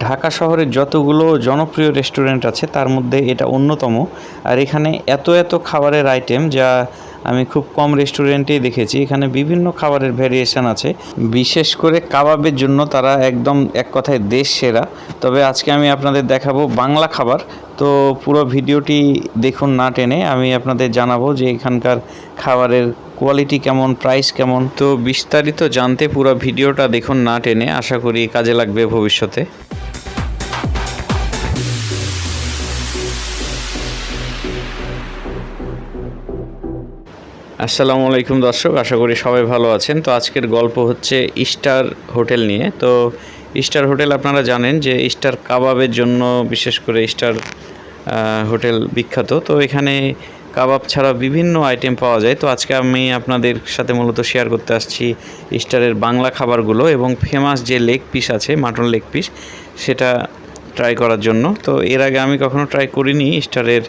ঢাকা শহরের যতগুলো জনপ্রিয় রেস্টুরেন্ট আছে, তার মধ্যে এটা অন্যতম। আর এখানে এত এত খাবারের আইটেম যা আমি খুব কম রেস্টুরেন্টেই দেখেছি, এখানে বিভিন্ন খাবারের ভ্যারিয়েশন আছে। বিশেষ করে কাবাবের জন্য তারা একদম এক কথায় দেশ সেরা। তবে আজকে আমি আপনাদের দেখাবো বাংলা খাবার। তো পুরো ভিডিওটি দেখুন না টেনে, আমি আপনাদের জানাব যে এখানকার খাবারের কোয়ালিটি কেমন প্রাইস কেমন। তো বিস্তারিত জানতে পুরো ভিডিওটা দেখুন না টেনে, আশা করি কাজে লাগবে ভবিষ্যতে। আসসালামু আলাইকুম দর্শক, আশা করি সবাই ভালো আছেন। তো আজকের গল্প হচ্ছে স্টার হোটেল নিয়ে। তো স্টার হোটেল আপনারা জানেন যে স্টার কাবাবের জন্য বিশেষ করে স্টার হোটেল বিখ্যাত। তো এখানে কাবাব ছাড়া বিভিন্ন আইটেম পাওয়া যায়। তো আজকে আমি আপনাদের সাথে মূলত শেয়ার করতে আসছি স্টারের বাংলা খাবারগুলো এবং ফেমাস যে লেগ পিস আছে মাটন লেগ পিস সেটা ট্রাই করার জন্য। তো এর আগে আমি কখনো ট্রাই করিনি স্টারের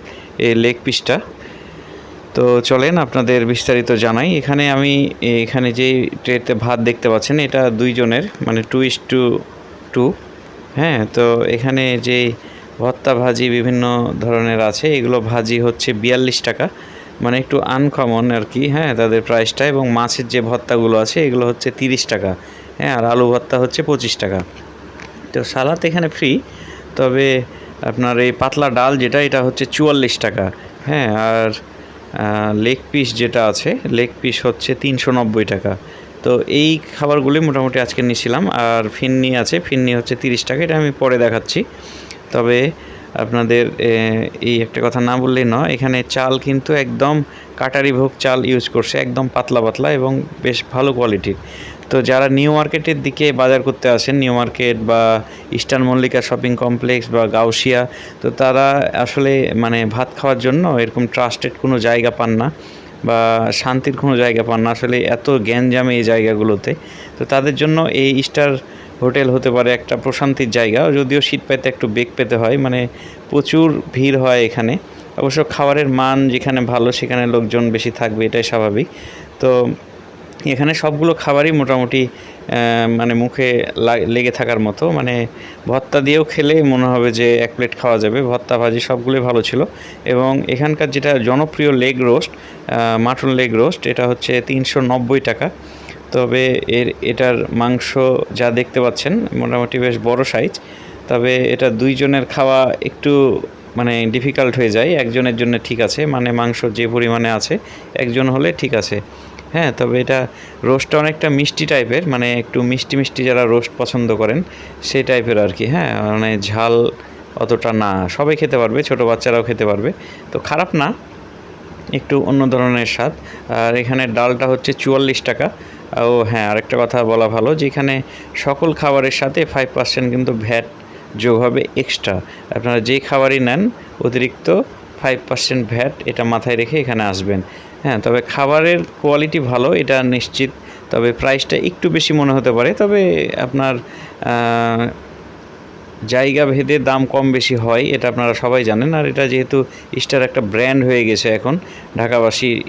লেগ পিসটা তো চলেন আপনাদের বিস্তারিত জানাই। এখানে আমি, এখানে যে ট্রেতে ভাত দেখতে পাচ্ছেন, এটা দুইজনের মানে টু ইস টু টু হ্যাঁ? তো এখানে যে ভর্তা ভাজি বিভিন্ন ধরনের আছে, এগুলো ভাজি হচ্ছে বিয়াল্লিশ টাকা। মানে একটু আনকমন আর কি হ্যাঁ? তাদের প্রাইসটা এবং মাছের যে ভর্তাগুলো আছে, এগুলো হচ্ছে তিরিশ টাকা হ্যাঁ? আর আলু ভর্তা হচ্ছে পঁচিশ টাকা। তো সালাদ এখানে ফ্রি তবে আপনার এই পাতলা ডাল যেটা, এটা হচ্ছে চুয়াল্লিশ টাকা হ্যাঁ? আর লেগ পিস যেটা আছে লেগ পিস হচ্ছে তিনশো নব্বই টাকা। তো এই খাবারগুলি মোটামুটি আজকে নিয়েছিলাম। আর ফিন্নি আছে, ফিন্নি হচ্ছে তিরিশ টাকা, এটা আমি পরে দেখাচ্ছি। তবে আপনাদের এই একটা কথা না বললেই নয়, এখানে চাল কিন্তু একদম কাটারি ভোগ চাল ইউজ করছে, একদম পাতলা পাতলা এবং বেশ ভালো কোয়ালিটির তো যারা নিউ মার্কেটের দিকে বাজার করতে আসেন, নিউ মার্কেট বা ইস্টার্ন মল্লিকা শপিং কমপ্লেক্স বা গাউসিয়া, তো তারা আসলে মানে ভাত খাওয়ার জন্য এরকম ট্রাস্টেড কোনো জায়গা পান না বা শান্তির কোনো জায়গা পান না। আসলে এত গ্যাঞ্জামে এই জায়গাগুলোতে। তো তাদের জন্য এই স্টার হোটেল হতে পারে একটা প্রশান্তির জায়গা। যদিও শীত পেতে একটু বেগ পেতে হয় মানে প্রচুর ভিড় হয় এখানে। অবশ্য খাবারের মান যেখানে ভালো, সেখানে লোকজন বেশি থাকবে, এটাই স্বাভাবিক। তো এখানে সবগুলো খাবারই মোটামুটি মানে মুখে লেগে থাকার মতো। মানে ভত্তা দিয়েও খেলে মনে হবে যে এক প্লেট খাওয়া যাবে। ভত্তা ভাজি সবগুলোই ভালো ছিল। এবং এখানকার যেটা জনপ্রিয় leg roast mutton leg roast, এটা হচ্ছে তিনশো নব্বই টাকা। তবে এর, এটার মাংস যা দেখতে পাচ্ছেন, মোটামুটি বেশ বড় সাইজ তবে এটা দুইজনের খাওয়া একটু মানে ডিফিকাল্ট হয়ে যায়। একজনের জন্য ঠিক আছে। মানে মাংস যে পরিমাণে আছে, একজন হলে ঠিক আছে। হ্যাঁ তবে এটা রোস্টটা অনেকটা মিষ্টি টাইপের মানে একটু মিষ্টি মিষ্টি যারা রোস্ট পছন্দ করেন, সেই টাইপের আর কি হ্যাঁ মানে ঝাল অতটা না, সবাই খেতে পারবে, ছোট বাচ্চারাও খেতে পারবে, তো খারাপ না, একটু অন্য ধরনের স্বাদ, আর এখানে ডালটা হচ্ছে চুয়াল্লিশ টাকা, ও হ্যাঁ আরেকটা কথা বলা ভালো যে এখানে সকল খাবারের সাথে ফাইভ পার্সেন্ট কিন্তু ভ্যাট যোগ হবে এক্সট্রা আপনারা যে খাবারই নেন, অতিরিক্ত ফাইভ পার্সেন্ট ভ্যাট এটা মাথায় রেখে এখানে আসবেন হ্যাঁ তবে খাবারের কোয়ালিটি ভালো, এটা নিশ্চিত। তবে প্রাইসটা একটু বেশি মনে হতে পারে, তবে আপনার জায়গা ভেদে দাম কম বেশি হয়, এটা আপনারা সবাই জানেন। আর এটা যেহেতু স্টার একটা ব্র্যান্ড হয়ে গেছে এখন ঢাকাবাসীর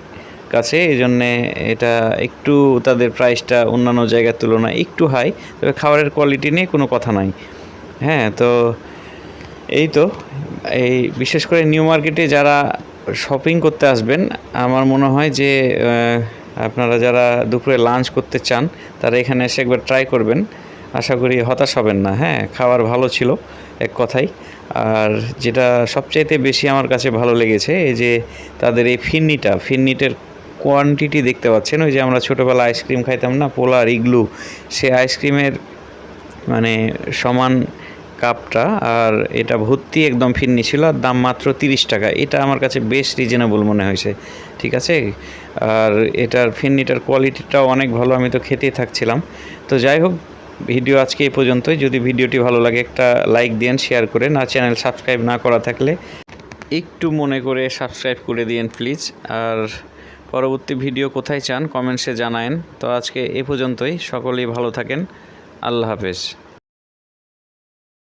কাছে এই জন্যে এটা একটু তাদের প্রাইসটা অন্যান্য জায়গার তুলনায় একটু হাই তবে খাবারের কোয়ালিটি নিয়ে কোনো কথা নাই। হ্যাঁ তো এই তো, এই বিশেষ করে নিউ মার্কেটে যারা শপিং করতে আসবেন, আমার মনে হয় যে আপনারা যারা দুপুরে লাঞ্চ করতে চান, তারা এখানে এসে একবার ট্রাই করবেন। আশা করি হতাশ হবেন না হ্যাঁ খাবার ভালো ছিল, এক কথাই। আর যেটা সবচাইতে বেশি আমার কাছে ভালো লেগেছে, এই যে তাদের এই ফিন্নিটা, ফিন্নিটের কোয়ান্টিটি দেখতে পাচ্ছেন? ওই যে আমরা ছোটোবেলা আইসক্রিম খাইতাম না, পোলার, ইগলু, সে আইসক্রিমের মানে সমান কাপটা, আর এটা ভর্তি একদম ফিরনি ছিল, আর দাম মাত্র তিরিশ টাকা। এটা আমার কাছে বেশ রিজনেবল মনে হয়েছে, ঠিক আছে? আর এটার ফিরনিটার কোয়ালিটিটাও অনেক ভালো, আমি তো খেতেই থাকছিলাম। তো যাই হোক ভিডিও আজকে এই পর্যন্তই। যদি ভিডিওটি ভালো লাগে, একটা লাইক দিন শেয়ার করেন, আর চ্যানেল সাবস্ক্রাইব না করা থাকলে একটু মনে করে সাবস্ক্রাইব করে দিন প্লিজ আর পরবর্তী ভিডিও কোথায় চান কমেন্টসে জানায়েন। তো আজকে এ পর্যন্তই। সকলেই ভালো থাকেন। আল্লাহ হাফেজ।